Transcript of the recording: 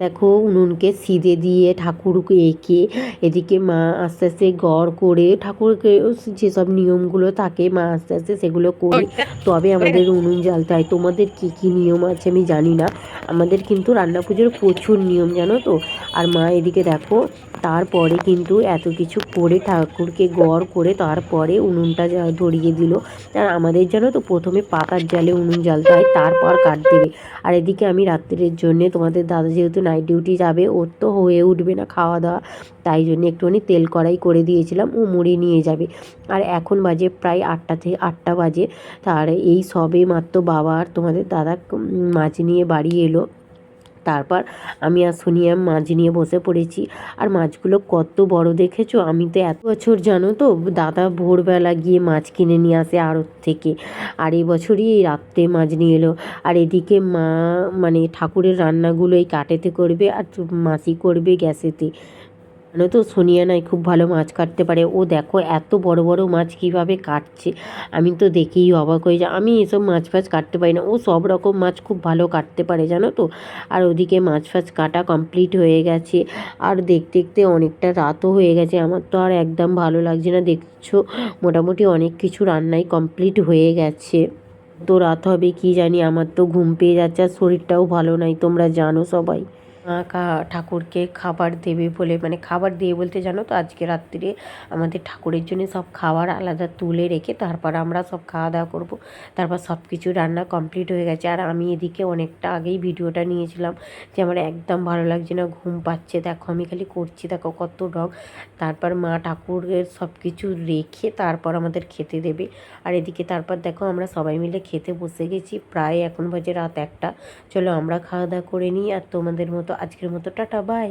দেখো, উনুনকে সিদে দিয়ে ঠাকুরকে এঁকে এদিকে মা আস্তে আস্তে গড় করে ঠাকুরকে যেসব নিয়মগুলো থাকে, মা আস্তে আস্তে সেগুলো করে। তবে আমাদের উনুন জ্বালতে হয় তোমাদের কী কী নিয়ম আছে আমি জানি না। আমাদের কিন্তু রান্না পুজোর প্রচুর নিয়ম, জানো তো? আর মা এদিকে দেখো, তারপরে কিন্তু এত কিছু করে ঠাকুরকে গড় করে তারপরে উনুনটা ধরিয়ে দিল। আর আমাদের জানো তো, প্রথমে পাতার জালে উনুন জ্বালতে হয়, তারপর কাঠ দেবে। আর এদিকে আমি রাত্রের জন্যে তোমাদের দাদা যেহেতু নাইট ডিউটি যাবে, ওর তো হয়ে উঠবে না খাওয়া দাওয়া। তাই জন্য একটুখানি তেল কড়াই করে দিয়েছিলাম, ও মুড়ি নিয়ে যাবে। আর এখন বাজে প্রায় আটটা থেকে আটটা বাজে। তার এই সবে মাত্র বাবা আর তোমাদের দাদা মাছ নিয়ে বাড়ি এলো। তারপর আমি আর সোনিয়া মাছ নিয়ে বসে পড়েছি। আর মাছগুলো কত বড় দেখেছ? আমি তো এত বছর জানো তো, দাদা ভোরবেলা গিয়ে মাছ কিনে নিয়ে আসে আড়ত থেকে। আর এই বছরই এই রাত্রে মাছ নিয়ে এলো। আর এদিকে মা মানে ঠাকুরের রান্নাগুলো এই কাটেতে করবে আর মাসি করবে গ্যাসেতে। জানো তো, সোনিয়া নাই খুব ভালো মাছ কাটতে পারে। ও দেখো এত বড় বড় মাছ কীভাবে কাটছে। আমি তো দেখেই অবাক হয়ে যাই আমি এসব মাছ ফাছ কাটতে পারি না। ও সব রকম মাছ খুব ভালো কাটতে পারে, জানো তো। আর ওদিকে মাছ ফাছ কাটা কমপ্লিট হয়ে গেছে। আর দেখতে দেখতে অনেকটা রাতও হয়ে গেছে। আমার তো আর একদম ভালো লাগছে না। দেখছ, মোটামুটি অনেক কিছু রান্নাই কমপ্লিট হয়ে গেছে। তো রাত হবে, কি জানি, আমার তো ঘুম পেয়ে যাচ্ছে আর শরীরটাও ভালো নাই, তোমরা জানো সবাই। ঠাকুরকে খাবার দেবে বলে মানে খাবার দিয়ে বলতে জানো তো আজকে রাত্রিরে আমাদের ঠাকুরের জন্য সব খাবার আলাদা তুলে রেখে তারপর আমরা সব খাওয়া দাওয়া করব। তারপর সব কিছু রান্না কমপ্লিট হয়ে গেছে। আর আমি এদিকে অনেকটা আগেই ভিডিওটা নিয়েছিলাম যে আমার একদম ভালো লাগছে না, ঘুম পাচ্ছে। দেখো আমি খালি করছি, দেখো কত রং। তারপর মা ঠাকুরের সব কিছু রেখে তারপর আমাদের খেতে দেবে। আর এদিকে তারপর দেখো আমরা সবাই মিলে খেতে বসে গেছি। প্রায় এখন বাজে রাত একটা। চলো আমরা খাওয়া দাওয়া করে নিই আর তোমাদের মতো আজকের মতো টাটা বাই।